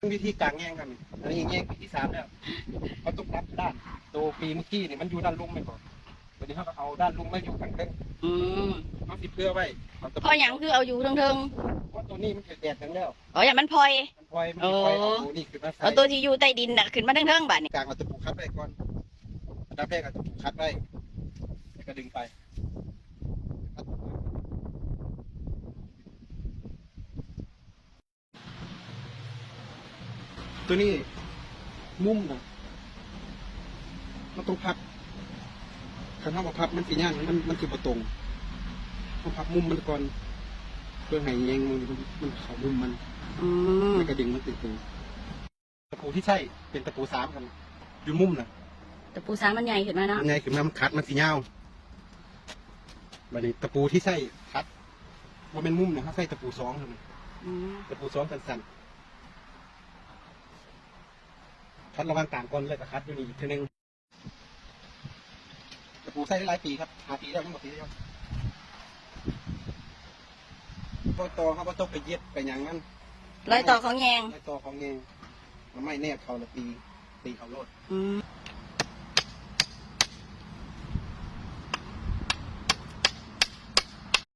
วิธีการแง่งกันนี่อันนี้แง่งปีที่สามแล้วเขาต้องรับด้านตัวปีเมื่อกี้นี่มันอยู่ด้านลุ่มไม่ก่อนวันนี้เขาก็เอาด้านลุ่มมาอยู่ข้างเทิงอืมเขาสิเพื่อไว้มันจะเพราะหยังคือเอาอยู่เทิงเพราะตัวนี้มันเกิดแดดกันแล้วๆอ๋ออย่างมันพลอยมันพลอยมันสิพลอยเอาตัวนี้ขึ้นมาใส่เอาตัวที่อยู่ใต้ดินน่ะขึ้นมาเทิงๆบัดนี้กลางเราจะปลูกคัดไว้ก่อนอันดับแรกเราจะปลูกคัดไว้แล้วก็ดึงไป ตัวนี้มุมนะมันต้องพับคันถ้าว่าพับมันสีย่านมันมันคือประตรงต้องพับมุมมันก่อนเพื่อให้แยงมันมันเข้ามุมมันอืมแล้วก็ดึงมันตึงๆตะปูที่ใช่เป็นตะปูสามกันอยู่มุมนะแต่ปูสางมันใหญ่ขึ้นมาเนาะไงคือมันคัดมันสีเงาบัดนี้ตะปูที่ใส่คัดว่าเป็นมุมนะเขาใส่ตะปูสองเท่านั้นอืมตะปูสองสั้นๆ คัดระหว่างกลางก่อนเลยก็คัดอยู่นี่อีกทีหนึงตะปูใส่ได้หลายปีครับหาปีแล้วยังหมดปีแล้วพอต่อเขาก็ต้องไปเย็บไปอย่างนั้นรอยต่อของแยง ไม้ต่อของเองมันไม่แนบเขาละปีตีเขาโลด อืม